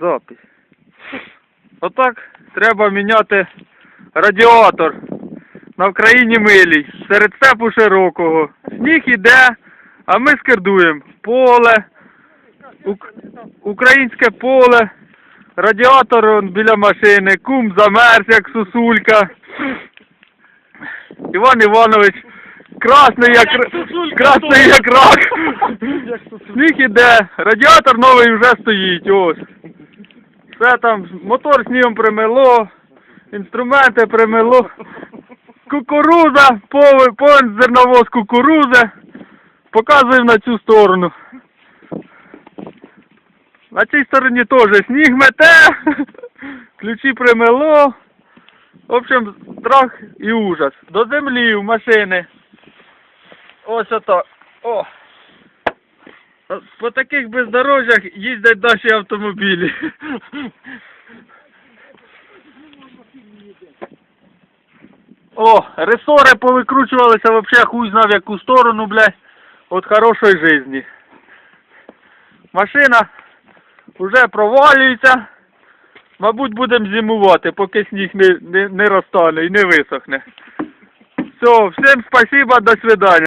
Запись. Отак треба міняти радіатор на Вкраїні милій, серед степу широкого. Сніг іде, а ми скердуємо. Поле, ук- українське поле, радіатор біля машини, кум замерз, як сусулька. Іван Іванович, красний як, красний як рак. Сніг іде, радіатор новий вже стоїть, ось. Все там, мотор снігом примело, інструменти примело. Кукуруза, повен, зерновоз кукурузи. Показуємо на цю сторону. На цій стороні теж сніг мете, ключі примело. В общем, страх і ужас. До землі, в машини. Ось ото. О. По таких бездорожжях їздять наші автомобілі. О, ресори повикручувалися вообще хуй знав яку сторону, блядь, от хорошої жизни. Машина вже провалюється. Мабуть, будемо зимувати, поки сніг не, не, не розтане і не висохне. Все, всім спасибо, до свидання.